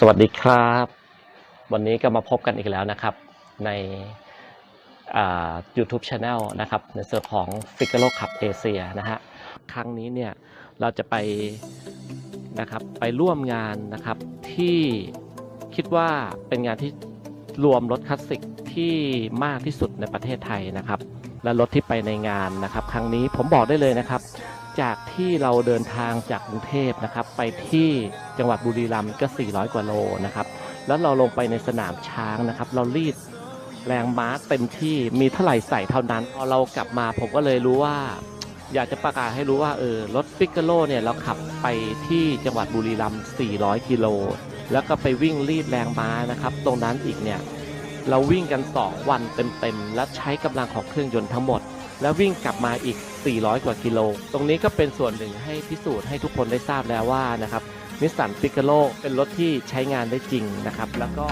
สวัสดีครับ วันนี้ก็มาพบกันอีกแล้วนะครับ ใน YouTube Channel นะครับ ในส่วนของ f i g a r o Cup Asia นะฮะครั้งนี้เนี่ยเราจะไปนะครับไปร่วมงานนะครับที่คิดว่าเป็นงานที่รวมรถคลาสสิกที่มากที่สุดในประเทศไทยนะครับ และรถที่ไปในงานนะครับ ครั้งนี้ผมบอกได้เลยนะครับ จากที่เราเดินทางจากกรุงเทพนะครับ ไปที่จังหวัดบุรีรัมย์ก็ 400 กว่าโลนะครับ แล้วเราลงไปในสนามช้างนะครับ เรารีดแรงม้าเต็มที่มีเท่าไหร่ใส่เท่านั้น พอเรากลับมาผมก็เลยรู้ว่า อยากจะประกาศให้รู้ว่าเออรถฟิกเกโลเนี่ยเราขับไปที่จังหวัดบุรีรัมย์ 400 กิโล แล้วก็ไปวิ่งรีดแรงม้านะครับ ตรงนั้นอีกเนี่ยเราวิ่งกัน 2 วันเต็มๆ และใช้กำลังของเครื่องยนต์ทั้งหมด แล้ววิ่งกลับมาอีก 400 กว่ากิโล ตรงนี้ก็เป็นส่วนหนึ่งให้พิสูจน์ให้ทุกคนได้ทราบแล้วว่านะครับนิสสันฟิกเกโลเป็นรถที่ใช้งานได้จริงนะครับ แล้วก็